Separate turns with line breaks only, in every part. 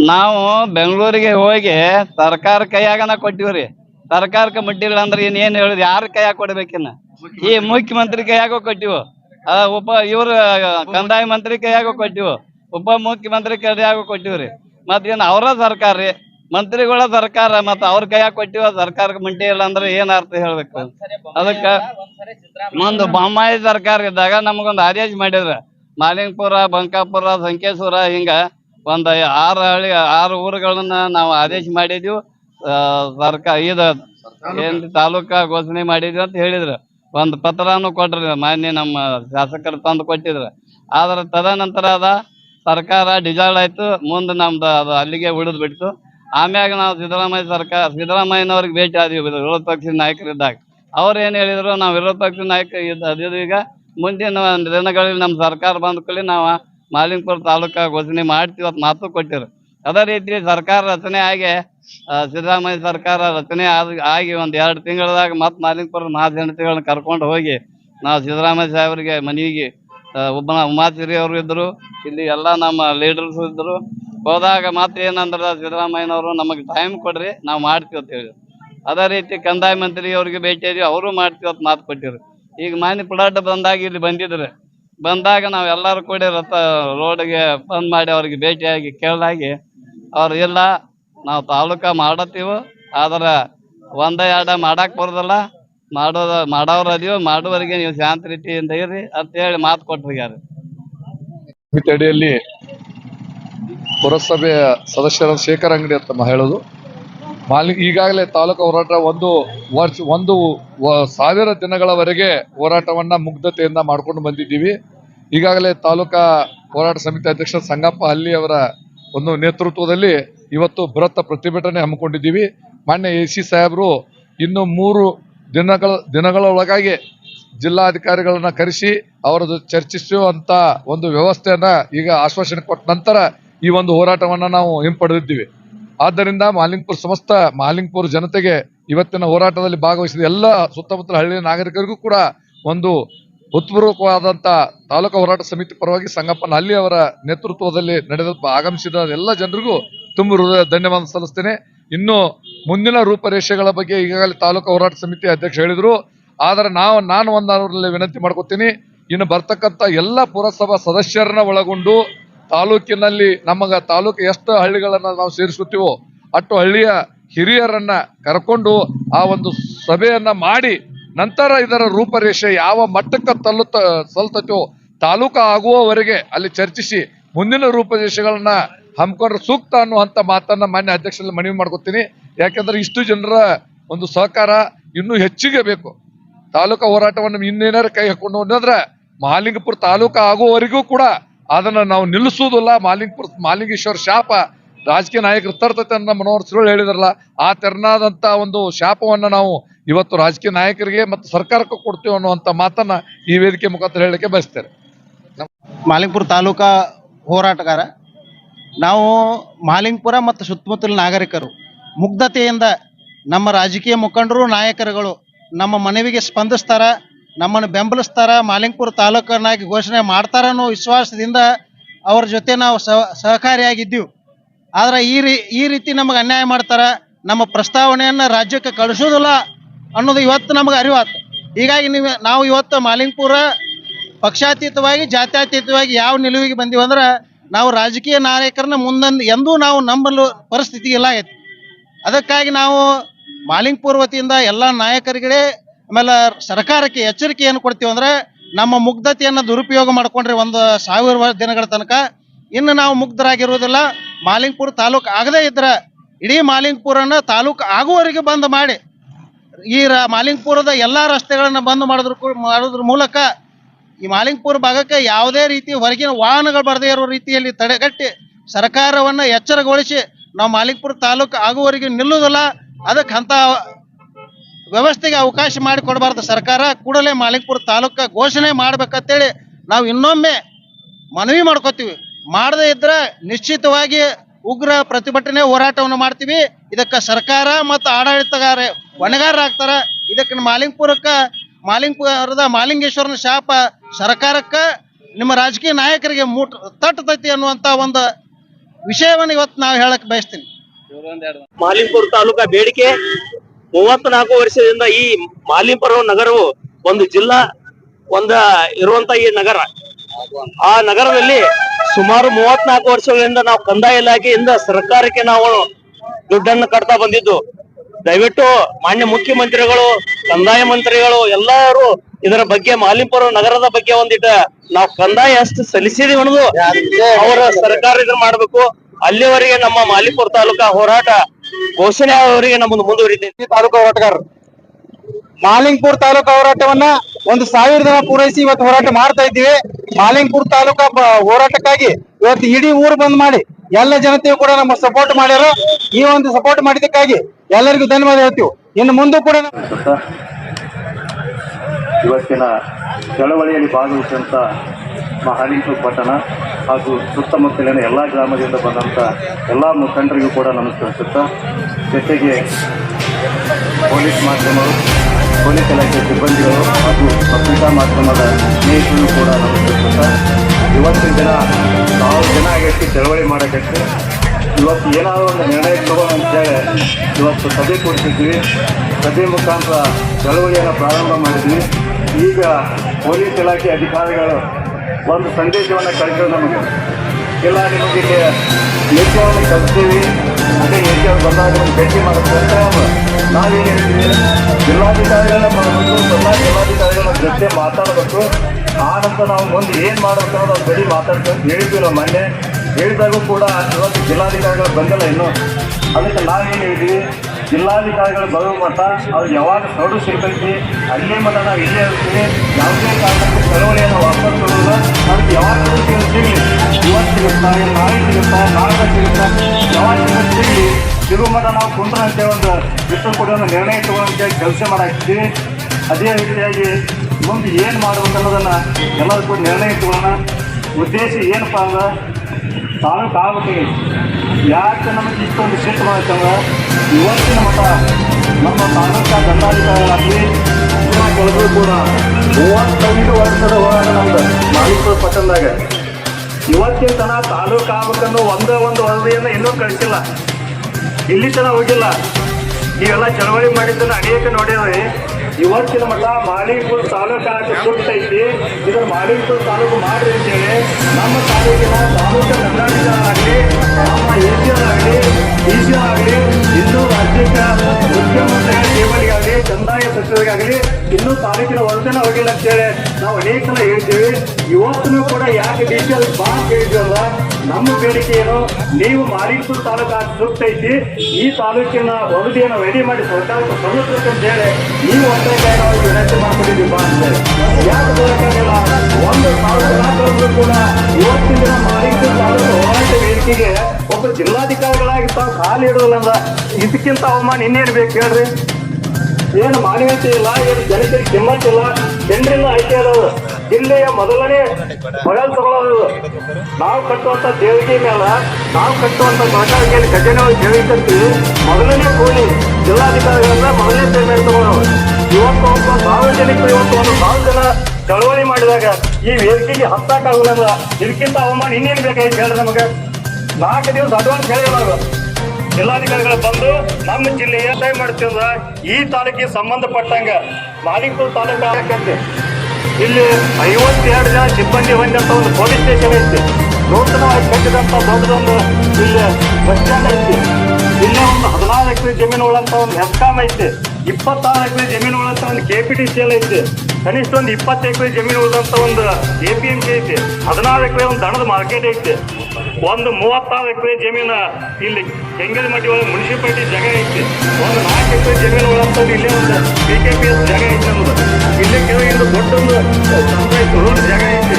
ನಾವು ಬೆಂಗಳೂರಿಗೆ ಹೋಗಿ ಸರ್ಕಾರ ಕೈಯಾಗನ ಕೊಟ್ಟಿವ್ರಿ. ಸರ್ಕಾರಕ್ಕೆ ಮುಟ್ಟಿಲ್ಲ ಅಂದ್ರೆ ಇನ್ ಏನ್ ಹೇಳುದು? ಯಾರ ಕೈಯಾಗ ಕೊಡ್ಬೇಕಿನ್ನ ಈ ಮುಖ್ಯಮಂತ್ರಿ ಕೈಯಾಗ ಕೊಟ್ಟಿವು. ಉಪ, ಇವ್ರ ಕಂದಾಯ ಮಂತ್ರಿ ಕೈಯಾಗ ಕೊಟ್ಟಿವು. ಉಪ ಮುಖ್ಯಮಂತ್ರಿ ಕೈಯಾಗ ಕೊಟ್ಟಿವ್ರಿ. ಮತ್ ಏನ್ ಅವರ ಸರ್ಕಾರ ರೀ. ಮಂತ್ರಿಗಳ ಸರ್ಕಾರ ಮತ್ತ ಅವ್ರ ಕೈಯಾಗ ಕೊಟ್ಟಿವ, ಸರ್ಕಾರಕ್ಕೆ ಮುಂಟಿ ಅಂದ್ರೆ ಏನ್ ಅರ್ಥ ಹೇಳ್ಬೇಕು? ಅದಕ್ಕ ಒಂದು ಬೊಮ್ಮಾಯಿ ಸರ್ಕಾರ ಇದ್ದಾಗ ನಮಗೊಂದು ಆದೇಶ ಮಾಡಿದ್ರ. ಮಾಲಿಂಗಪುರ, ಬಂಕಾಪುರ, ಸಂಕೇಶ್ವರ ಹಿಂಗ ಒಂದ್ ಆರು ಹಳ್ಳಿ, ಆರು ಊರುಗಳನ್ನ ನಾವು ಆದೇಶ ಮಾಡಿದ್ವಿ. ಸರ್ಕಾರ ಇದು ಏನ್ ತಾಲೂಕಾ ಘೋಷಣೆ ಮಾಡಿದ್ವಿ ಅಂತ ಹೇಳಿದ್ರು. ಒಂದ್ ಪತ್ರನು ಕೊಟ್ರಿ, ಮಾನ್ಯ ನಮ್ಮ ಶಾಸಕರು ತಂದು ಕೊಟ್ಟಿದ್ರು. ಆದ್ರ ತದನಂತರ ಅದ, ಸರ್ಕಾರ ಡಿಜಾಲ್ಡ್ ಆಯ್ತು. ಮುಂದೆ ನಮ್ದು ಅದು ಅಲ್ಲಿಗೆ ಉಳಿದ್ ಬಿಡ್ತು. ಆಮ್ಯಾಗ ನಾವು ಸಿದ್ದರಾಮಯ್ಯ ಸರ್ಕಾರ, ಸಿದ್ದರಾಮಯ್ಯನವ್ರಿಗೆ ಭೇಟಿ ಆದ್ವಿ, ವಿರೋಧ ಪಕ್ಷದ ನಾಯಕರಿದ್ದಾಗ. ಅವ್ರು ಏನ್ ಹೇಳಿದ್ರು, ನಾವು ವಿರೋಧ ಪಕ್ಷದ ನಾಯಕ ಈಗ ಮುಂದಿನ ದಿನಗಳಲ್ಲಿ ನಮ್ಮ ಸರ್ಕಾರ ಬಂದ ಕೂಡಲೇ ನಾವು ಮಾಲಿಂಗಪುರ ತಾಲೂಕ ಘೋಷಣೆ ಮಾಡ್ತೀವಿ ಅಂತ ಮಾತು ಕೊಟ್ಟಿರು. ಅದೇ ರೀತಿ ಸರ್ಕಾರ ರಚನೆ ಆಗಿ ಸಿದ್ದರಾಮಯ್ಯ ಸರ್ಕಾರ ರಚನೆ ಆದ, ಆಗಿ ಒಂದು ಎರಡು ತಿಂಗಳದಾಗ ಮತ್ ಮಾಲಿನ್ಪುರ ಮಹಾಜನತೆಗಳನ್ನ ಕರ್ಕೊಂಡು ಹೋಗಿ, ನಾವು ಸಿದ್ದರಾಮಯ್ಯ ಸಾಹೇಬರಿಗೆ ಮನೆಗೆ ಒಬ್ಬ ಉಮಾಚಿರಿ ಅವರು ಇದ್ರು, ಇಲ್ಲಿ ಎಲ್ಲಾ ನಮ್ಮ ಲೀಡರ್ಸ್ ಇದ್ರು. ಹೋದಾಗ ಮತ್ತೆ ಏನಂದ್ರೆ, ಸಿದ್ದರಾಮಯ್ಯನವರು ನಮಗೆ ಟೈಮ್ ಕೊಡ್ರಿ, ನಾವು ಮಾಡ್ತೀವಿ ಅಂತ ಹೇಳಿ ಅದೇ ರೀತಿ ಕಂದಾಯ ಮಂತ್ರಿ ಅವ್ರಿಗೆ ಭೇಟಿ ಅವರು ಮಾಡ್ತೀವಿ ಅಂತ ಮಾತು ಕೊಟ್ಟಿರು. ಈಗ ಮಾನ್ಯ ಪುಡಾಟ ಬಂದಾಗ ಇಲ್ಲಿ ಬಂದಿದ್ರು. ಬಂದಾಗ ನಾವ್ ಎಲ್ಲಾರು ಕೂಡಿ ರಥ ರೋಡ್ಗೆ ಬಂದ್ ಮಾಡಿ ಅವ್ರಿಗೆ ಭೇಟಿಯಾಗಿ ಕೇಳಾಗಿ ಅವ್ರು, ಇಲ್ಲ, ನಾವು ತಾಲೂಕ ಮಾಡತ್ತೀವೋ, ಆದ್ರ ಒಂದ ಎರಡ ಮಾಡಕ್ ಬರೋದಲ್ಲ. ಮಾಡೋದ ಮಾಡೋರ್ ಅದೀವಿ, ಮಾಡುವವರೆಗೆ ನೀವು ಶಾಂತ ರೀತಿಯಿಂದ ಇರಿ ಅಂತ ಹೇಳಿ ಮಾತು
ಯಾರು ಅಡಿಯಲ್ಲಿ ಪುರಸಭೆಯ ಸದಸ್ಯರ ಶೇಖರ್ ಅಂಗಡಿ ಅಂತ ಹೇಳೋದು. ಮಾಲಿ, ಈಗಾಗಲೇ ತಾಲೂಕು ಹೋರಾಟ ಒಂದು ವರ್ಷ, ಒಂದು ಸಾವಿರ ದಿನಗಳವರೆಗೆ ಹೋರಾಟವನ್ನ ಮುಗ್ಧತೆಯಿಂದ ಮಾಡ್ಕೊಂಡು ಬಂದಿದ್ದೀವಿ. ಈಗಾಗಲೇ ತಾಲೂಕಾ ಹೋರಾಟ ಸಮಿತಿ ಅಧ್ಯಕ್ಷ ಸಂಗಪ್ಪ ಹಲ್ಲಿ ಅವರ ಒಂದು ನೇತೃತ್ವದಲ್ಲಿ ಇವತ್ತು ಬೃಹತ್ ಪ್ರತಿಭಟನೆ ಹಮ್ಮಿಕೊಂಡಿದ್ದೀವಿ. ಮಾನ್ಯ ಎ ಸಿ ಸಾಹೇಬರು ಇನ್ನು ಮೂರು ದಿನಗಳ ದಿನಗಳ ಒಳಗಾಗಿ ಜಿಲ್ಲಾಧಿಕಾರಿಗಳನ್ನ ಕರೆಸಿ ಅವರ ಚರ್ಚಿಸುವಂತ ಒಂದು ವ್ಯವಸ್ಥೆಯನ್ನ ಈಗ ಆಶ್ವಾಸನೆ ಕೊಟ್ಟ ನಂತರ ಈ ಒಂದು ಹೋರಾಟವನ್ನ ನಾವು ಹಿಂಪಡೆದಿದ್ದೀವಿ. ಆದ್ದರಿಂದ ಮಾಲಿಂಗ್ಪುರ್ ಸಮಸ್ತ ಮಾಲಿಂಗ್ಪುರ್ ಜನತೆಗೆ ಇವತ್ತಿನ ಹೋರಾಟದಲ್ಲಿ ಭಾಗವಹಿಸಿದ ಎಲ್ಲ ಸುತ್ತಮುತ್ತಲ ಹಳ್ಳಿಯ ನಾಗರಿಕರಿಗೂ ಕೂಡ ಒಂದು ಉತ್ಪೂರ್ವಕವಾದಂತ ತಾಲೂಕು ಹೋರಾಟ ಸಮಿತಿ ಪರವಾಗಿ ಸಂಗಪ್ಪನ ಅಲ್ಲಿ ಅವರ ನೇತೃತ್ವದಲ್ಲಿ ನಡೆದ ಆಗಮಿಸಿದ ಎಲ್ಲ ಜನರಿಗೂ ತುಂಬ ಹೃದಯ ಧನ್ಯವಾದ ಸಲ್ಲಿಸ್ತೇನೆ. ಇನ್ನು ಮುಂದಿನ ರೂಪರೇಷೆಗಳ ಬಗ್ಗೆ ಈಗಾಗಲೇ ತಾಲೂಕು ಹೋರಾಟ ಸಮಿತಿ ಅಧ್ಯಕ್ಷ ಹೇಳಿದರು. ಆದರೆ ನಾವು, ನಾನು ಒಂದು ಅವರಲ್ಲಿ ವಿನಂತಿ ಮಾಡ್ಕೊತೀನಿ, ಇನ್ನು ಬರ್ತಕ್ಕಂಥ ಎಲ್ಲ ಪುರಸಭಾ ಸದಸ್ಯರನ್ನ ಒಳಗೊಂಡು ತಾಲೂಕಿನಲ್ಲಿ ನಮಗೆ ತಾಲೂಕು ಎಷ್ಟು ಹಳ್ಳಿಗಳನ್ನು ನಾವು ಸೇರಿಸುತ್ತೀವೋ ಅಷ್ಟು ಹಳ್ಳಿಯ ಹಿರಿಯರನ್ನ ಕರ್ಕೊಂಡು ಆ ಒಂದು ಸಭೆಯನ್ನ ಮಾಡಿ ನಂತರ ಇದರ ರೂಪರೇಷೆ ಯಾವ ಮಟ್ಟಕ್ಕೆ ತಲುತ ಸಲ್ತತೋ ತಾಲೂಕು ಆಗುವವರೆಗೆ ಅಲ್ಲಿ ಚರ್ಚಿಸಿ ಮುಂದಿನ ರೂಪರೇಷೆಗಳನ್ನ ಹಮ್ಮಿಕೊಂಡ್ರೆ ಸೂಕ್ತ ಅನ್ನುವಂತ ಮಾತನ್ನ ಮಾನ್ಯ ಅಧ್ಯಕ್ಷರಲ್ಲಿ ಮನವಿ ಮಾಡ್ಕೊತೀನಿ. ಯಾಕಂದ್ರೆ ಇಷ್ಟು ಜನರ ಒಂದು ಸಹಕಾರ ಇನ್ನೂ ಹೆಚ್ಚಿಗೆ ಬೇಕು. ತಾಲೂಕಾ ಹೋರಾಟವನ್ನು ಇನ್ನೇನಾರು ಕೈ ಹಾಕೊಂಡು ಹೋದ್ರೆ ಮಹಾಲಿಂಗಪುರ ತಾಲೂಕು ಆಗುವವರೆಗೂ ಕೂಡ ಅದನ್ನ ನಾವು ನಿಲ್ಲಿಸುವುದಿಲ್ಲ. ಮಾಲಿಂಗಪುರ ಮಾಲಿಂಗೇಶ್ವರ ಶಾಪ ರಾಜಕೀಯ ನಾಯಕರು ತರ್ತತೆ ಅಂತ ಮನೋಹರ್ ಸುಳ್ಳು ಹೇಳಿದ್ರಲ್ಲ, ಆ ತೆರನಾದಂತ ಒಂದು ಶಾಪವನ್ನ ನಾವು ಇವತ್ತು ರಾಜಕೀಯ ನಾಯಕರಿಗೆ ಮತ್ತು ಸರ್ಕಾರಕ್ಕೂ ಕೊಡ್ತೀವಿ ಅನ್ನುವಂತ ಮಾತನ್ನ ಈ ವೇದಿಕೆ ಮುಖಾಂತರ ಹೇಳಲಿಕ್ಕೆ ಬಯಸ್ತೇನೆ.
ಮಾಲಿಂಗ್ಪುರ ತಾಲೂಕಾ ಹೋರಾಟಗಾರ, ನಾವು ಮಾಲಿಂಗ್ಪುರ ಮತ್ತು ಸುತ್ತಮುತ್ತಲ ನಾಗರಿಕರು, ಮುಗ್ಧತೆಯಿಂದ ನಮ್ಮ ರಾಜಕೀಯ ಮುಖಂಡರು, ನಾಯಕರುಗಳು ನಮ್ಮ ಮನವಿಗೆ ಸ್ಪಂದಿಸ್ತಾರ, ನಮ್ಮನ್ನು ಬೆಂಬಲಿಸ್ತಾರ, ಮಾಲಿಂಗ್ಪುರ ತಾಲೂಕನ್ನಾಗಿ ಘೋಷಣೆ ಮಾಡ್ತಾರ ಅನ್ನೋ ವಿಶ್ವಾಸದಿಂದ ಅವರ ಜೊತೆ ನಾವು ಸಹ, ಸಹಕಾರಿಯಾಗಿದ್ದೀವಿ. ಆದ್ರೆ ಈ ರೀ, ಈ ರೀತಿ ನಮಗೆ ಅನ್ಯಾಯ ಮಾಡ್ತಾರೆ, ನಮ್ಮ ಪ್ರಸ್ತಾವನೆಯನ್ನ ರಾಜ್ಯಕ್ಕೆ ಕಳಿಸೋದಿಲ್ಲ ಅನ್ನೋದು ಇವತ್ತು ನಮಗೆ ಅರಿವಾತು. ಹೀಗಾಗಿ ನೀವು, ನಾವು ಇವತ್ತು ಮಾಲಿನ್ಪುರ ಪಕ್ಷಾತೀತವಾಗಿ, ಜಾತ್ಯಾತೀತವಾಗಿ ಯಾವ ನಿಲುವಿಗೆ ಬಂದೀವಿ ಅಂದ್ರೆ, ನಾವು ರಾಜಕೀಯ ನಾಯಕರನ್ನ ಮುಂದೊಂದು ಎಂದೂ ನಾವು ನಂಬಲು ಪರಿಸ್ಥಿತಿ ಇಲ್ಲ ಐತಿ ಅದಕ್ಕಾಗಿ ನಾವು ಮಾಲಿಂಗಪುರ ವತಿಯಿಂದ ಎಲ್ಲ ನಾಯಕರಿಗೆ ಆಮೇಲೆ ಸರ್ಕಾರಕ್ಕೆ ಎಚ್ಚರಿಕೆ ಏನು ಕೊಡ್ತೀವಿ ಅಂದ್ರೆ, ನಮ್ಮ ಮುಗ್ಧತೆಯನ್ನು ದುರುಪಯೋಗ ಮಾಡ್ಕೊಂಡ್ರೆ ಒಂದು ಸಾವಿರ ದಿನಗಳ ತನಕ, ಇನ್ನು ನಾವು ಮುಗ್ಧರಾಗಿರುವುದಿಲ್ಲ. ಮಾಲಿಂಗಪುರ ತಾಲೂಕು ಆಗದೇ ಇದ್ರೆ ಇಡೀ ಮಾಲಿಂಗಪುರನ ತಾಲೂಕು ಆಗುವವರೆಗೆ ಬಂದ್ ಮಾಡಿ. ಈ ರ- ಮಾಲಿಂಗ್ಪುರದ ಎಲ್ಲ ರಸ್ತೆಗಳನ್ನು ಬಂದ್ ಮಾಡಿದ್ರು ಮಾಡೋದ್ರ ಮೂಲಕ ಈ ಮಾಲಿಂಗ್ಪುರ ಭಾಗಕ್ಕೆ ಯಾವುದೇ ರೀತಿ ಹೊರಗಿನ ವಾಹನಗಳು ಬರದೇ ಇರೋ ರೀತಿಯಲ್ಲಿ ತಡೆಗಟ್ಟಿ ಸರ್ಕಾರವನ್ನು ಎಚ್ಚರಗೊಳಿಸಿ ನಾವು ಮಾಲಿಕ್ಪುರ ತಾಲೂಕು ಆಗುವವರೆಗೆ ನಿಲ್ಲುವುದಿಲ್ಲ. ಅದಕ್ಕೆ ಅಂಥ ವ್ಯವಸ್ಥೆಗೆ ಅವಕಾಶ ಮಾಡಿಕೊಡಬಾರ್ದು ಸರ್ಕಾರ. ಕೂಡಲೇ ಮಾಲಿಕ್ಪುರ ತಾಲೂಕ ಘೋಷಣೆ ಮಾಡ್ಬೇಕಂತೇಳಿ ನಾವು ಇನ್ನೊಮ್ಮೆ ಮನವಿ ಮಾಡ್ಕೋತೀವಿ. ಮಾಡದೇ ಇದ್ರೆ ನಿಶ್ಚಿತವಾಗಿ ಉಗ್ರ ಪ್ರತಿಭಟನೆ ಹೋರಾಟವನ್ನು ಮಾಡ್ತೀವಿ. ಇದಕ್ಕೆ ಸರ್ಕಾರ ಮತ್ತು ಆಡಳಿತಗಾರ ಹೊಣೆಗಾರರಾಗ್ತಾರ ಇದಕ್ಕೆ ಮಾಲಿಂಗ್ಪುರಕ್ಕ, ಮಾಲಿಂಗ್ಪುರದ ಮಾಲಿಂಗೇಶ್ವರನ ಶಾಪ ಸರ್ಕಾರಕ್ಕ, ನಿಮ್ಮ ರಾಜಕೀಯ ನಾಯಕರಿಗೆ ಮೂಟ್ ತಟ್ಟತೈತಿ ಅನ್ನುವಂತ ಒಂದು ವಿಷಯವನ್ನು ಇವತ್ತು ನಾವು ಹೇಳಕ್ ಬಯಸ್ತೀನಿ.
ಮಾಲಿಂಪುರ ತಾಲೂಕಾ ಬೇಡಿಕೆ ಮೂವತ್ನಾಲ್ಕು ವರ್ಷದಿಂದ ಈ ಮಾಲಿಂಪುರ ನಗರವು ಒಂದು ಜಿಲ್ಲಾ ಒಂದ ಇರುವಂತ ಈ ನಗರ. ಆ ನಗರದಲ್ಲಿ ಸುಮಾರು ಮೂವತ್ನಾಲ್ಕು ವರ್ಷಗಳಿಂದ ನಾವು ಕಂದಾಯ ಇಲಾಖೆಯಿಂದ ಸರ್ಕಾರಕ್ಕೆ ನಾವು ದುಡ್ಡನ್ನು ಕಟ್ತಾ ಬಂದಿದ್ದು. ದಯವಿಟ್ಟು ಮಾನ್ಯ ಮುಖ್ಯಮಂತ್ರಿಗಳು, ಕಂದಾಯ ಮಂತ್ರಿಗಳು, ಎಲ್ಲರೂ ಇದರ ಬಗ್ಗೆ ಮಾಲಿಂಪುರ ನಗರದ ಬಗ್ಗೆ ಒಂದಿಟ್ಟ ನಾವು ಕಂದಾಯ ಅಷ್ಟು ಸಲ್ಲಿಸಿದೀವಿ ಅನ್ನೋದು ಅವರ ಸರ್ಕಾರ ಇದನ್ನ ಮಾಡ್ಬೇಕು. ಅಲ್ಲಿವರೆಗೆ ನಮ್ಮ ಮಾಲಿಪುರ ತಾಲೂಕಾ ಹೋರಾಟ ಘೋಷಣೆ ಅವರಿಗೆ ನಮ್ಮದು ಮುಂದುವರಿತೈತಿ. ತಾಲೂಕು ಹೋರಾಟಗಾರರು
ಮಾಲಿಂಗ್ಪುರ್ ತಾಲೂಕಾ ಹೋರಾಟವನ್ನ ಒಂದು ಸಾವಿರ ದಿನ ಪೂರೈಸಿ ಇವತ್ತು ಹೋರಾಟ ಮಾಡ್ತಾ ಇದ್ದೀವಿ. ಮಾಲಿಂಗ್ಪುರ್ ತಾಲೂಕಾ ಹೋರಾಟಕ್ಕಾಗಿ ಇವತ್ತು ಇಡೀ ಊರು ಬಂದ್ ಮಾಡಿ ಎಲ್ಲ ಜನತೆಯು ಕೂಡ ನಮ್ಮ ಸಪೋರ್ಟ್ ಮಾಡ್ಯಾರ. ಈ ಒಂದು ಸಪೋರ್ಟ್ ಮಾಡಿದ್ದಕ್ಕಾಗಿ ಎಲ್ಲರಿಗೂ ಧನ್ಯವಾದ ಹೇಳ್ತೀವಿ. ಇನ್ನು ಮುಂದೆ ಕೂಡ
ಇವತ್ತಿನ ಚಳವಳಿಯಲ್ಲಿ ಭಾಗವಹಿಸಿದಂಥ ಮಹಾಲಿಂಗಪುರ ಪಟ್ಟಣ ಹಾಗೂ ಸುತ್ತಮುತ್ತಲಿನ ಎಲ್ಲ ಗ್ರಾಮದಿಂದ ಬಂದಂಥ ಎಲ್ಲ ಮುಖಂಡರಿಗೂ ಕೂಡ ನಮಸ್ಕರಿಸುತ್ತಾ, ಜೊತೆಗೆ ಪೊಲೀಸ್ ಮಾಧ್ಯಮರು ಪೊಲೀಸ್ ಕೆಲಸ ಸಿಬ್ಬಂದಿಗಳು ಹಾಗೂ ಪತ್ರಿಕಾ ಮಾಧ್ಯಮದ ಸ್ನೇಹಿತರು ಕೂಡ ನಮಸ್ಕರಿಸುತ್ತಾ ಇವತ್ತಿನ ದಿನ ಸಾವಿರ ಜನ ಆಗೈತಿ ಚಳವಳಿ ಮಾಡೋಕ್ಕೈತಿ ಇವತ್ತು ಏನಾದರೂ ಒಂದು ನಿರ್ಣಯ ತಗೋಣ ಅಂತೇಳಿ ಇವತ್ತು ಸಭೆ ಕೊಡ್ತಿದ್ವಿ ಸಭೆ ಮುಖಾಂತರ ಚಳವಳಿಯನ್ನು ಪ್ರಾರಂಭ ಮಾಡಿದ್ವಿ. ಈಗ ಪೊಲೀಸ್ ಇಲಾಖೆ ಅಧಿಕಾರಿಗಳು ಒಂದು ಸಂದೇಶವನ್ನು ಕಳಿಸಿದ್ರು ನಮಗೆ. ಇಲ್ಲ, ನಿಮಗೆ ಲೇಖವನ್ನು ಕಳಿಸ್ತೀವಿ. ಅದೇ ಏಕೆ ಬಂದಾಗ ಒಂದು ಭೇಟಿ ಮಾಡುತ್ತೆ ಅಂತ ನಾವೇನು ಹೇಳ್ತೀವಿ ಜಿಲ್ಲಾಧಿಕಾರಿಗಳ ಮಾಡಬೇಕು ಎಲ್ಲ ಜಿಲ್ಲಾಧಿಕಾರಿಗಳ ಜೊತೆ ಮಾತಾಡಬೇಕು. ಆ ನಂತರ ನಾವು ಮುಂದೆ ಏನು ಮಾಡಬೇಕು ಅನ್ನೋದು ಅವ್ರ ಬಳಿ ಅಂತ ಹೇಳಿದ್ವಿ ನಾವು ಮೊನ್ನೆ. ಹೇಳಿದಾಗೂ ಕೂಡ ಇವತ್ತು ಜಿಲ್ಲಾಧಿಕಾರಿಗಳು ಬಂದಿಲ್ಲ ಇನ್ನೂ. ಅದಕ್ಕೆ ನಾವೇನು ಹೇಳಿದ್ವಿ? ಜಿಲ್ಲಾಧಿಕಾರಿಗಳು ಬರೋ ಮಟ್ಟ ಅವ್ರು ಯಾವಾಗ ಸೌಡು ಸಿಗ್ತೈತಿ, ಅಲ್ಲೇ ಮಟ್ಟ ನಾವು ಇಲ್ಲೇ ಇರ್ತೀವಿ, ಯಾವುದೇ ಕಾರಣಕ್ಕೂ ಚಳವಳಿಯನ್ನು ವಾಪಸ್ ಕೊಡೋದಿಲ್ಲ. ಅದಕ್ಕೆ ಯಾವಾಗ ಸಿಗಲಿ ಇವತ್ತು ಸಿಗುತ್ತಾ ಇಲ್ಲ ನಾಳೆ ಸಿಗುತ್ತಾ ನಾಳೆ ಸಿಗುತ್ತಾ ಯಾವಾಗ ಸಿಗಲಿ ಸಿಗುವ ನಾವು ಕುಂದ್ರಂತೆ ಒಂದು ಒಂದು ನಿರ್ಣಯ ತಗೊಳ್ಳೋಂತೆ ಕೆಲಸ ಮಾಡಾಕ್ತೀವಿ ಅದೇ ರೀತಿಯಾಗಿ ಮುಂದೆ ಏನು ಮಾಡಬೇಕು ಅನ್ನೋದನ್ನು ಎಲ್ಲರೂ ಕೂಡ ನಿರ್ಣಯ ತಗೊಳ್ಳೋಣ ಉದ್ದೇಶ ಏನಪ್ಪ ಅಂದ್ರೆ ತಾಲೂಕು ಆಗ್ಬೇಕು ಯಾಕೆ ನಮಗೆ ಇಷ್ಟೊಂದು ಶಿಸ್ತು ಮಾಡ್ತಂದ್ರೆ ಇವತ್ತಿನ ಮಠ ನಮ್ಮ ತಾಲೂಕ ದಂಡಾಧಿಕಾರಿಗಳಾಗಲಿ ಕೆಲವರು ಕೂಡ ಮೂವತ್ತೈದು ವರ್ಷದ ಹೋರಾಟ ನಮ್ದು ಮಾಲೀಕರ ಪಟ್ಟಣದಾಗ ಇವತ್ತಿನ ತನ ತಾಲೂಕು ಆಗ್ಬೇಕನ್ನೋ ಒಂದೇ ಒಂದು ವರದಿಯನ್ನು ಇನ್ನೂ ಕಳಿಸಿಲ್ಲ. ಇಲ್ಲಿ ತನ ಹೋಗಿಲ್ಲ. ನೀವೆಲ್ಲ ಚಳವಳಿ ಮಾಡಿದ್ದನ್ನು ಅನೇಕ ನೋಡಿದ್ರಿ ಇವತ್ತಿನ ಮಟ್ಟ ಮಾಲಿಂಗಪುರ ತಾಲೂಕು ಆಗಕ್ಕೆ ಸುಟ್ಟೈತಿ ಇದನ್ನು ಮಾಲಿಂಗಪುರ ತಾಲೂಕು ಮಾಡ್ರಿ ಅಂತೇಳಿ ನಮ್ಮ ತಾಲೂಕಿನ ತಾಲೂಕು ದಂಡಾಧಿಕಾರಾಗಲಿ ನಮ್ಮ ಇನ್ನೂ ತಾಲೂಕಿನ ವರದಿನ ಹೋಗಿಲ್ಲ ಅಂತೇಳಿ ನಾವು ಅನೇಕ ಸಲ ಹೇಳ್ತೀವಿ. ಇವತ್ತಿನೂ ಕೂಡ ಯಾಕೆ ಡಿ ಸಿ ಅಂತ ಹೇಳಿದ್ವಲ್ಲ ನಮ್ಮ ಬೇಡಿಕೆ ಏನು, ನೀವು ಮಾಲಿಂಗಪುರ ತಾಲೂಕು ಆಗಿ ಐತಿ ಈ ತಾಲೂಕಿನ ವರದಿಯನ್ನು ರೆಡಿ ಮಾಡಿ ಸರ್ಕಾರಕ್ಕೆ ಸಲ್ಲಿಸ್ಬೇಕು ಅಂತ ಹೇಳಿ ನೀವು ಒಂದೇ ನಾವು ವಿನಂತಿ ಮಾಡ್ಕೊಂಡಿದ್ದೀವಿ ಬಾ ಅಂತ ಹೇಳಿ ಯಾಕೆ ಬರೋಕ್ಕಾಗಲ್ಲ ಒಂದು ನಾಲ್ಕರಂದು ಕೂಡ ಇವತ್ತಿನ ಮಾಲಿಂಗಪುರ ತಾಲೂಕು ಹೋರಾಟ ವೇದಿಕೆಗೆ ಒಬ್ಬ ಜಿಲ್ಲಾಧಿಕಾರಿಗಳಾಗಿ ತಾವು ಕಾಲು ಇದಕ್ಕಿಂತ ಅವಮಾನ ಇನ್ನೇನು ಬೇಕು ಹೇಳ್ರಿ? ಏನು ಮಾನವೀಯತೆ ಇಲ್ಲ, ಏನು ಜನತೆಗೆ ಕಿಮ್ಮತ್ತಿಲ್ಲ ಜನರಿಂದ ಆಯ್ಕೆ ಅದಾವ ಜಿಲ್ಲೆಯ ಮೊದಲನೇ ಬಗಲ್ ತಗೊಳ್ಳೋದು ನಾವು ಕಟ್ಟುವಂತ ದೇವಿಗೆ ಮೇಲೆ, ನಾವು ಕಟ್ಟುವಂತ ಖಜಾನೆ ಒಳಗೆ ದೇವಿಗೆ ಮೊದಲನೇ ಕೂಲಿ ಜಿಲ್ಲಾಧಿಕಾರಿಗಳನ್ನ ಮೊದಲನೇ ಪೇಮೆಂಟ್ ತಗೊಳ್ಳೋದು ಇವತ್ತು ಒಬ್ಬ ಸಾರ್ವಜನಿಕರು ಇವತ್ತು ಒಂದು ಜನ ಚಳವಳಿ ಮಾಡಿದಾಗ ಈ ವೇದಿಕೆಗೆ ಹತ್ತಾಕಾಗಲ್ಲ ಇದಕ್ಕಿಂತ ಅವಮಾನ ಇನ್ನೇನು ಬೇಕಾಗಿತ್ತು ಹೇಳ್ರಿ ನಮಗೆ? ನಾಲ್ಕು ದಿವಸ ಅಡ್ವಾನ್ಸ್ ಹೇಳಿಲ್ಲ ಜಿಲ್ಲಾಧಿಕಾರಿಗಳು ಬಂದು ನಮ್ಮ ಜಿಲ್ಲೆಯ ಮಾಡ್ತೀವಿ ಅಂದ್ರೆ ಈ ತಾಲೂಕಿಗೆ ಸಂಬಂಧಪಟ್ಟಂಗ ಮಾಲಿಂಗಪುರ ತಾಲೂಕು ಆಗತ್ತೆ ಇಲ್ಲಿ ಐವತ್ತೆರಡು ಜನ ಸಿಬ್ಬಂದಿ ಹೊಂದಂತ ಒಂದು ಪೊಲೀಸ್ ಸ್ಟೇಷನ್ ಐತಿ. ನೂತನವಾಗಿ ಕಟ್ಟಿದಂತ ದೊಡ್ಡದೊಂದು ಇಲ್ಲಿ ಬಸ್ ಸ್ಟ್ಯಾಂಡ್ ಐತಿ. ಇಲ್ಲೇ ಒಂದು ಹದಿನಾರು ಎಕರೆ ಜಮೀನು ಉಳ್ಳಂತ ಒಂದು ಹೆಸ್ಕಾಮ್ ಐತಿ. ಇಪ್ಪತ್ತಾರು ಎಕರೆ ಜಮೀನು ಉಳ್ಳಂತ ಒಂದು K P T C L ಐತಿ. ಕನಿಷ್ಠ ಒಂದು ಇಪ್ಪತ್ತು ಎಕರೆ ಜಮೀನು ಉಳಿದಂತ ಒಂದು ಎ ಪಿ ಎಂ ಸಿ ಐತಿ. ಹದಿನಾರು ಎಕರೆ ಒಂದು ದಣದ ಮಾರ್ಕೆಟ್ ಐತಿ. ಒಂದು ಮೂವತ್ತಾರು ಎಕರೆ ಜಮೀನು ಇಲ್ಲಿ ಕೆಂಗಲ್ಮಟ್ಟಿ ಒಳಗೆ ಮುನ್ಸಿಪಾಲ್ಟಿ ಜಾಗ ಐತಿ. ಒಂದು ನಾಲ್ಕು ಎಕರೆ ಜಮೀನು ಒಳಗೆ ಇಲ್ಲೇ ಒಂದು ಬಿ ಕೆ ಪಿ ಎಸ್ ಜಾಗ ಐತಿ ನಮ್ದು ಇಲ್ಲೇ ಕೆಳಗಿಂದ ದೊಡ್ಡೊಂದು ಪಂಚಾಯತ್ ರೋಡ್ ಜಾಗ ಐತಿ.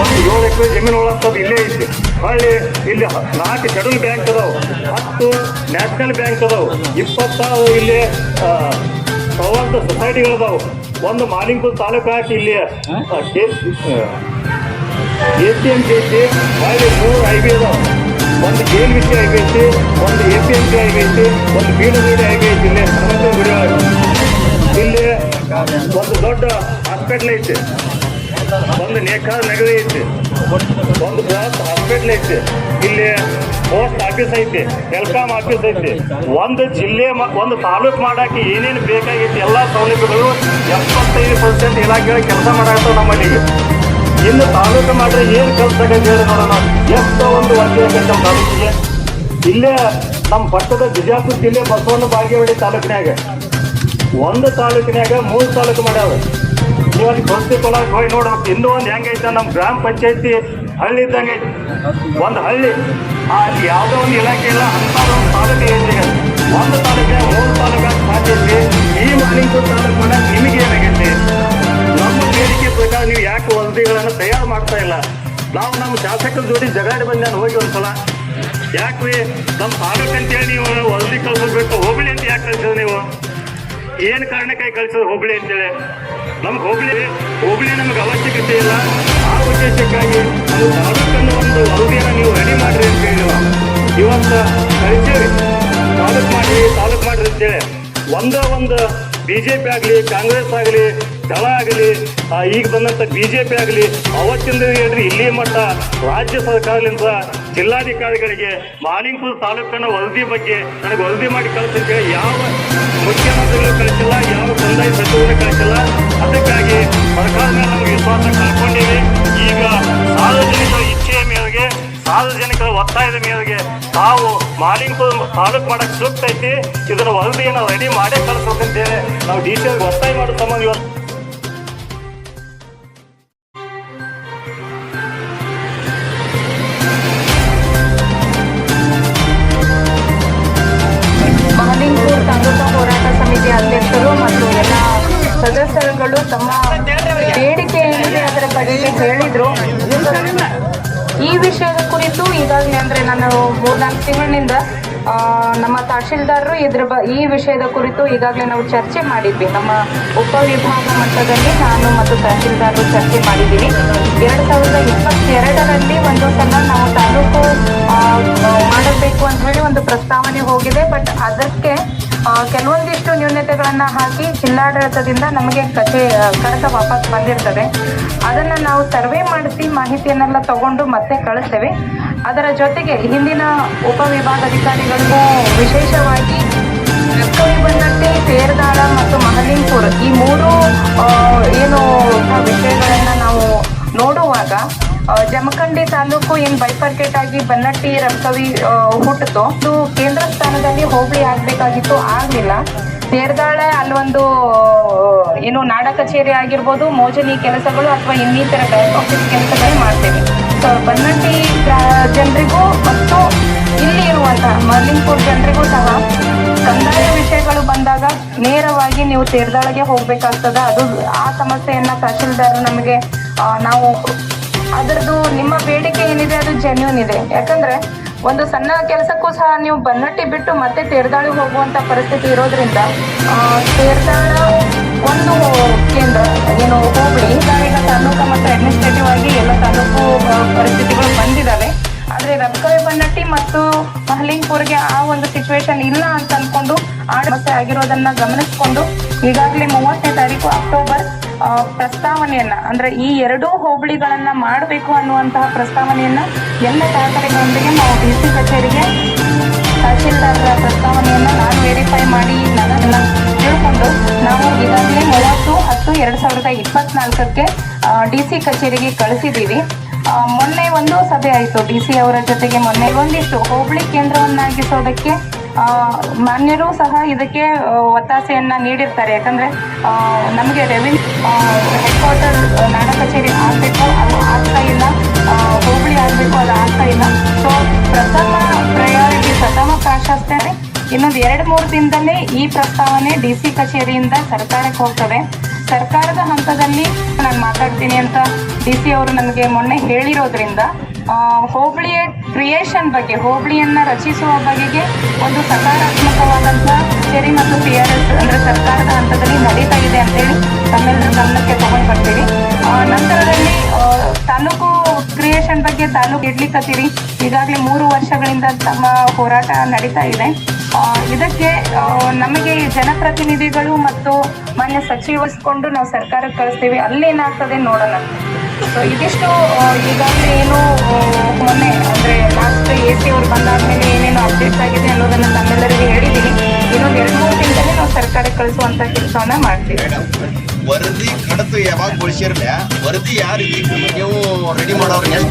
ಒಂದು ಏಳು ಎಕರೆ ಜಮೀನು ಒಳಗೆ ಇಲ್ಲೇ ಐತಿ. ಹೊಳ್ಳಿ ಇಲ್ಲಿ ನಾಲ್ಕು ಶೆಡ್ಯೂಲ್ ಬ್ಯಾಂಕ್ ಅದಾವೆ. ಹತ್ತು ನ್ಯಾಷನಲ್ ಬ್ಯಾಂಕ್ ಅದಾವು. ಇಪ್ಪತ್ತಾರು ಇಲ್ಲಿ ಸೌಹಾರ್ದ ಪ್ರವಾಸ ಸೊಸೈಟಿಗಳು ಅದಾವು. ಒಂದು ಮಾಲಿಂಗಪುರ ತಾಲೂಕು ಹಾಕಿ ಇಲ್ಲಿ ಕೆ- ಎ ಪಿ ಎಂ ಸಿ ಐತಿ ಹೊಳ್ಳಿ ಮೂರು ಹೈವೇ ಅದಾವ ಒಂದು ಗೇಲ್ ವಿಷಯ ಐತಿ ಒಂದು ಎ ಪಿ ಎಂ ಸಿ ಐತಿ ಒಂದು ಬೀಳಗುಡಿ ಹೈವೇ ಐತಿ ಇಲ್ಲಿ ಹನುಮಂತನ ಗುಡಿ ಇಲ್ಲಿ ಒಂದು ದೊಡ್ಡ ಹಾಸ್ಪಿಟ್ಲ್ ಐತಿ. ಒಂದು ನೇಕಾರ ನಗರಿ ಐತಿ. ಒಂದು ಬೃಹತ್ ಹಾಸ್ಪಿಟ್ಲ್ ಐತಿ. ಇಲ್ಲಿ ಪೋಸ್ಟ್ ಆಫೀಸ್ ಐತಿ ಟೆಲ್ಕಾಮ್ ಆಫೀಸ್ ಐತಿ. ಒಂದು ಜಿಲ್ಲೆ ಒಂದು ತಾಲೂಕು ಮಾಡಕ್ಕೆ ಏನೇನು ಬೇಕಾಗೈತಿ, ಎಲ್ಲ ಸೌಲಭ್ಯಗಳು ಎಪ್ಪತ್ತೈದು ಪರ್ಸೆಂಟ್ ಇಲಾಖೆಗಳು ಕೆಲಸ ಮಾಡಾಕ್ತಾವೆ ನಮ್ಮಲ್ಲಿ ಈಗ. ಇನ್ನು ತಾಲೂಕು ಮಾಡ್ರೆ ಏನು ಕೆಲಸ ಹೇಳಿ ನೋಡೋಣ. ಎಷ್ಟು ಒಂದು ವರ್ಷ ನಮ್ಮ ತಾಲೂಕಿಗೆ ಇಲ್ಲೇ ನಮ್ಮ ಪಟ್ಟದ ಬಿಜಾಪುರ ಜಿಲ್ಲೆ ಬಸವನ ಬಾಗೇವಾಡಿ ತಾಲೂಕಿನಾಗ ಒಂದು ತಾಲೂಕಿನಾಗ ಮೂರು ತಾಲೂಕು ಮಾಡ್ಯಾವ ಅಲ್ಲಿ ಬಸ್ತಿ ಕೊಳಕ್ಕೆ ಹೋಗಿ ನೋಡ್ಬೇಕು ಇನ್ನೂ ಒಂದು ಹೆಂಗೈತೆ ನಮ್ಮ ಗ್ರಾಮ ಪಂಚಾಯತಿ ಹಳ್ಳಿ ಇದ್ದಂಗೆ ಒಂದು ಹಳ್ಳಿ. ಆ ಯಾವುದೋ ಒಂದು ಇಲಾಖೆ ಇಲ್ಲ ಅಂತ ಒಂದು ತಾಲೂಕು ಐತಿ. ಒಂದು ತಾಲೂಕಿನ ಮೂರು ತಾಲೂಕು ಸಾಧ್ಯ ಐತಿ ಈ ಮಾಲಿಂಗಪುರ ತಾಲೂಕು ನಿಮಗೆ ಏನಾಗೈತಿ? ಪ್ರಕಾರ ನೀವು ಯಾಕೆ ವರದಿಗಳನ್ನು ತಯಾರು ಮಾಡ್ತಾ ಇಲ್ಲ? ನಾವು ನಮ್ಮ ಶಾಸಕರ ಜೋಡಿ ಜಗಾಡಿ ಬಂದು ಹೋಗಿ ಒಂದ್ಸಲ. ಯಾಕ್ರಿ ನಮ್ಮ ಅಂತೇಳಿ ನೀವು ವರದಿ ಕಳ್ಸಬೇಕು ಹೋಬಳಿ ಅಂತ ಯಾಕೆ ಕಳ್ಸೋದು ನೀವು? ಏನು ಕಾರಣಕ್ಕಾಗಿ ಕಳ್ಸೋದು ಹೋಬಳಿ ಅಂತೇಳಿ? ನಮ್ಗೆ ಹೋಬಳಿ ಹೋಬಳಿ ನಮ್ಗೆ ಅವಶ್ಯಕತೆ ಇಲ್ಲ. ಆ ಉದ್ದೇಶಕ್ಕಾಗಿ ತಾಲೂಕನ್ನು ಒಂದು ವರದಿಯನ್ನು ನೀವು ರೆಡಿ ಮಾಡ್ರಿ ಅಂತ ಹೇಳಿ ಇವತ್ತು ಕಳಿಸೇವಿ ತಾಲೂಕು ಮಾಡಿ ತಾಲೂಕು ಮಾಡ್ರಿ ಅಂತೇಳಿ. ಒಂದೇ ಒಂದು ಬಿ ಜೆ ಪಿ ಆಗಲಿ, ಕಾಂಗ್ರೆಸ್ ಆಗಲಿ ದಳ ಆಗಲಿ ಈಗ ಬಂದಂಥ ಬಿ ಜೆ ಪಿ ಆಗಲಿ, ಅವತ್ತಿಂದ ಹೇಳ್ರಿ ಇಲ್ಲಿ ಮಟ್ಟ ರಾಜ್ಯ ಸರ್ಕಾರದಿಂದ ಜಿಲ್ಲಾಧಿಕಾರಿಗಳಿಗೆ ಮಾಲಿಂಗಪುರ ತಾಲೂಕನ್ನ ವರದಿ ಬಗ್ಗೆ ನನಗೆ ವರದಿ ಮಾಡಿ ಕಳಿಸಿದ್ರೆ ಯಾವ ಮುಖ್ಯಮಂತ್ರಿಗಳು ಕಳಿಸಿಲ್ಲ, ಯಾವ ಕಂದಾಯ ಸಚಿವರು ಕಳಿಸಿಲ್ಲ. ಅದಕ್ಕಾಗಿ ಸರ್ಕಾರ ಮೇಲೆ ನಮಗೆ ವಿಶ್ವಾಸ ಕಳ್ಕೊಂಡಿವಿ. ಈಗ ಸಾರ್ವಜನಿಕರ ಇಚ್ಛೆಯ ಮೇರೆಗೆ, ಸಾರ್ವಜನಿಕರ ಒತ್ತಾಯದ ಮೇರೆಗೆ ತಾವು ಮಾಲಿಂಗಪುರ ತಾಲೂಕು ಮಾಡಕ್ಕೆ ಸೂಕ್ತ ಐತಿ. ಇದನ್ನ ವರದಿಯನ್ನು ರೆಡಿ ಮಾಡೇ ಕಳಿಸ್ಬೇಕಂತೇಳಿ ನಾವು ಡಿ ಸಿ ಒತ್ತಾಯ ಮಾಡೋ ಇವತ್ತು
ತಮ್ಮ ಬೇಡಿಕೆ ಏನಿದೆ ಅದರ ಬಗ್ಗೆ ಹೇಳಿದ್ರು. ಈ ವಿಷಯದ ಕುರಿತು ಈಗಾಗಲೇ ಅಂದ್ರೆ ನಾನು ಮೂರ್ನಾಲ್ಕು ತಿಂಗಳಿನಿಂದ ನಮ್ಮ ತಹಶೀಲ್ದಾರರು ಇದ್ರ ಬ, ಈ ವಿಷಯದ ಕುರಿತು ಈಗಾಗಲೇ ನಾವು ಚರ್ಚೆ ಮಾಡಿದ್ವಿ. ನಮ್ಮ ಉಪವಿಭಾಗ ಮಟ್ಟದಲ್ಲಿ ನಾನು ಮತ್ತು ತಹಶೀಲ್ದಾರರು ಚರ್ಚೆ ಮಾಡಿದ್ದೀವಿ. ಎರಡು ಸಾವಿರದ ಇಪ್ಪತ್ತೆರಡರಲ್ಲಿ ಒಂದು ಸಲ ನಾವು ತಾಲೂಕು ಮಾಡಬೇಕು ಅಂತ ಹೇಳಿ ಒಂದು ಪ್ರಸ್ತಾವನೆ ಹೋಗಿದೆ. ಬಟ್ ಅದಕ್ಕೆ ಕೆಲವೊಂದಿಷ್ಟು ನ್ಯೂನತೆಗಳನ್ನು ಹಾಕಿ ಜಿಲ್ಲಾಡಳಿತದಿಂದ ನಮಗೆ ಕಚೇ ಕಡತ ವಾಪಸ್ ಬಂದಿರ್ತದೆ. ಅದನ್ನು ನಾವು ಸರ್ವೆ ಮಾಡಿಸಿ ಮಾಹಿತಿಯನ್ನೆಲ್ಲ ತಗೊಂಡು ಮತ್ತೆ ಕಳಿಸ್ತೇವೆ. ಅದರ ಜೊತೆಗೆ ಹಿಂದಿನ ಉಪವಿಭಾಗಾಧಿಕಾರಿಗಳಿಗೂ ವಿಶೇಷವಾಗಿ ಬನ್ನಟ್ಟಿ ತೇರ್ದಾಳ ಮತ್ತು ಮಹಲಿಂಗ್ಪುರ್ ಈ ಮೂರು ಏನು ವಿಷಯಗಳನ್ನು ನಾವು ನೋಡುವಾಗ ಜಮಖಂಡಿ ತಾಲೂಕು ಏನು ಬೈಫರ್ಕೇಟ್ ಆಗಿ ಬನ್ನಟ್ಟಿ, ರಂಕವಿ ಹುಟ್ಟಿತು ಇದು ಕೇಂದ್ರ ಸ್ಥಾನದಲ್ಲಿ ಹೋಬಳಿ ಆಗಬೇಕಾಗಿತ್ತು, ಆಗ್ಲಿಲ್ಲ. ಸೇರ್ದಾಳೆ ಅಲ್ಲೊಂದು, ಏನು ನಾಡ ಕಚೇರಿ ಆಗಿರ್ಬೋದು, ಮೋಜನಿ ಕೆಲಸಗಳು ಅಥವಾ ಇನ್ನಿತರ ಬ್ಯಾಂಕ್ ಆಫೀಸ್ ಕೆಲಸಗಳು ಮಾಡ್ತೇವೆ. ಸೊ ಬನ್ನಟ್ಟಿ ಜನರಿಗೂ ಮತ್ತು ಇಲ್ಲಿ ಇರುವಂತಹ ಮರ್ಲಿಂಗ್ಪುರ್ ಜನರಿಗೂ ಸಹ ಕಂದಾಯ ವಿಷಯಗಳು ಬಂದಾಗ ನೇರವಾಗಿ ನೀವು ತೇರ್ದಾಳಗೆ ಹೋಗ್ಬೇಕಾಗ್ತದ. ಅದು ಆ ಸಮಸ್ಯೆಯನ್ನ ತಹಶೀಲ್ದಾರ್ ನಮಗೆ ನಾವು ಅದರದ್ದು ನಿಮ್ಮ ಬೇಡಿಕೆ ಏನಿದೆ, ಅದು ಜೆನ್ಯೂನ್ ಇದೆ. ಯಾಕಂದ್ರೆ ಒಂದು ಸಣ್ಣ ಕೆಲಸಕ್ಕೂ ಸಹ ನೀವು ಬನ್ನಟ್ಟಿ ಬಿಟ್ಟು ಮತ್ತೆ ತೇರ್ದಾಳಿ ಹೋಗುವಂತ ಪರಿಸ್ಥಿತಿ ಇರೋದ್ರಿಂದ ತೇರ್ದಾಳ ಒಂದು ಕೇಂದ್ರ, ಏನು ಹೋಬಳಿ ಈಗ ತಾಲೂಕು ಮತ್ತು ಅಡ್ಮಿನಿಸ್ಟ್ರೇಟಿವ್ ಆಗಿ ಎಲ್ಲ ತಾಲೂಕು ಪರಿಸ್ಥಿತಿಗಳು ಬಂದಿದ್ದಾವೆ ಆದ್ರೆ ರಬ್ಕವಿ ಬನ್ನಟ್ಟಿ ಮತ್ತು ಮಹಲಿಂಗ್ಪುರ್ಗೆ ಆ ಒಂದು ಸಿಚುವೇಶನ್ ಇಲ್ಲ ಅಂತ ಅನ್ಕೊಂಡು ಆ ಸಮಸ್ಯೆ ಆಗಿರೋದನ್ನ ಗಮನಿಸಿಕೊಂಡು ಈಗಾಗಲೇ ಮೂವತ್ತನೇ ತಾರೀಕು ಅಕ್ಟೋಬರ್ ಪ್ರಸ್ತಾವನೆಯನ್ನ, ಅಂದ್ರೆ ಈ ಎರಡೂ ಹೋಬಳಿಗಳನ್ನ ಮಾಡಬೇಕು ಅನ್ನುವಂತಹ ಪ್ರಸ್ತಾವನೆಯನ್ನ ಎಲ್ಲ ದಾಖಲೆಗಳೊಂದಿಗೆ ನಾವು ಡಿ ಸಿ ಕಚೇರಿಗೆ ತಹಶೀಲ್ದಾರರ ಪ್ರಸ್ತಾವನೆಯನ್ನ ನಾನು ವೆರಿಫೈ ಮಾಡಿ ನನ್ನನ್ನು ತಿಳ್ಕೊಂಡು ನಾವು ಈಗಾಗಲೇ ಮೂವತ್ತು, ಹತ್ತು, ಎರಡು ಸಾವಿರದ ಇಪ್ಪತ್ನಾಲ್ಕಕ್ಕೆ ಡಿ ಸಿ ಕಚೇರಿಗೆ ಕಳಿಸಿದ್ದೀವಿ. ಮೊನ್ನೆ ಒಂದು ಸಭೆ ಆಯಿತು ಡಿ ಸಿ ಅವರ ಜೊತೆಗೆ ಮೊನ್ನೆ. ಒಂದಿಷ್ಟು ಹೋಬಳಿ ಕೇಂದ್ರವನ್ನಾಗಿಸೋದಕ್ಕೆ ಮಾನ್ಯರು ಸಹ ಇದಕ್ಕೆ ಒತ್ತಾಸೆಯನ್ನ ನೀಡಿರ್ತಾರೆ. ಯಾಕಂದ್ರೆ ನಮಗೆ ರೆವಿನ್ಯೂ ಹೆಡ್ ಕ್ವಾರ್ಟರ್ ನಾಡ ಕಚೇರಿ ಆಗಬೇಕು, ಅದು ಆಗ್ತಾ ಇಲ್ಲ. ಹೋಬಳಿ ಆಗಬೇಕು, ಅದು ಆಗ್ತಾ ಇಲ್ಲ. ಸೊ ಪ್ರಥಮ ಪ್ರಯಾರಿಟಿ ಪ್ರಥಮ ಪ್ರಾಶಸ್ತ್ಯ ಇನ್ನೊಂದು ಎರಡು, ಮೂರು ದಿನದಲ್ಲೇ ಈ ಪ್ರಸ್ತಾವನೆ ಡಿ ಸಿ ಕಚೇರಿಯಿಂದ ಸರ್ಕಾರಕ್ಕೆ ಹೋಗ್ತದೆ. ಸರ್ಕಾರದ ಹಂತದಲ್ಲಿ ನಾನು ಮಾತಾಡ್ತೀನಿ ಅಂತ ಡಿ ಸಿ ಅವರು ನನಗೆ ಮೊನ್ನೆ ಹೇಳಿರೋದ್ರಿಂದ ಹೋಬಳಿಯ ಕ್ರಿಯೇಷನ್ ಬಗ್ಗೆ, ಹೋಬಳಿಯನ್ನ ರಚಿಸುವ ಬಗೆಗೆ ಒಂದು ಸಕಾರಾತ್ಮಕವಾದಂಥ ಕಚೇರಿ ಮತ್ತು ಪಿ ಆರ್ ಎಸ್ ಅಂದ್ರೆ ಸರ್ಕಾರದ ಹಂತದಲ್ಲಿ ನಡೀತಾ ಇದೆ ಅಂತೇಳಿ ತಮ್ಮೆಲ್ಲರ ಗಮನಕ್ಕೆ ತಗೊಂಡು ಬರ್ತೀವಿ ನಂತರದಲ್ಲಿ ತಾಲೂಕು ಕ್ರಿಯೇಷನ್ ಬಗ್ಗೆ ತಾಲೂಕು ಇಡ್ಲಿ ಕಚೇರಿ ಈಗಾಗಲೇ ಮೂರು ವರ್ಷಗಳಿಂದ ತಮ್ಮ ಹೋರಾಟ ನಡೀತಾ ಇದೆ. ಇದಕ್ಕೆ ನಮಗೆ ಜನಪ್ರತಿನಿಧಿಗಳು ಮತ್ತು ಮಾನ್ಯ ಸಚಿವರಿಸ್ಕೊಂಡು ನಾವು ಸರ್ಕಾರಕ್ಕೆ ಕಳಿಸ್ತೀವಿ. ಅಲ್ಲಿ ಏನಾಗ್ತದೆ ನೋಡೋಣ. ಸೊ ಇದಿಷ್ಟು ಈಗಾಗಲೇ ಏನು ಮೊನ್ನೆ, ಅಂದರೆ ಲಾಸ್ಟ್ ಎ ಸಿ ಅವ್ರು ಬಂದಾದ್ಮೇಲೆ ಏನೇನು ಅಪ್ಡೇಟ್ಸ್ ಆಗಿದೆ ಅನ್ನೋದನ್ನು ನಮ್ಮೆಲ್ಲರಿಗೂ ಹೇಳಿದ್ದೀನಿ ಇನ್ನೊಂದು ಎರಡು ಮೂರು ದಿನದಲ್ಲಿ ನಾವು ಸರ್ಕಾರಕ್ಕೆ ಕಳಿಸುವಂಥ ಕೆಲಸವನ್ನ ಮಾಡ್ತೀವಿ.
ವರದಿ ಕಡತು ಯಾವಾಗ ಬಳಸಿರ್ಲೆ ವರದಿ ಯಾರು ನೀವು ರೆಡಿ ಮಾಡೋರು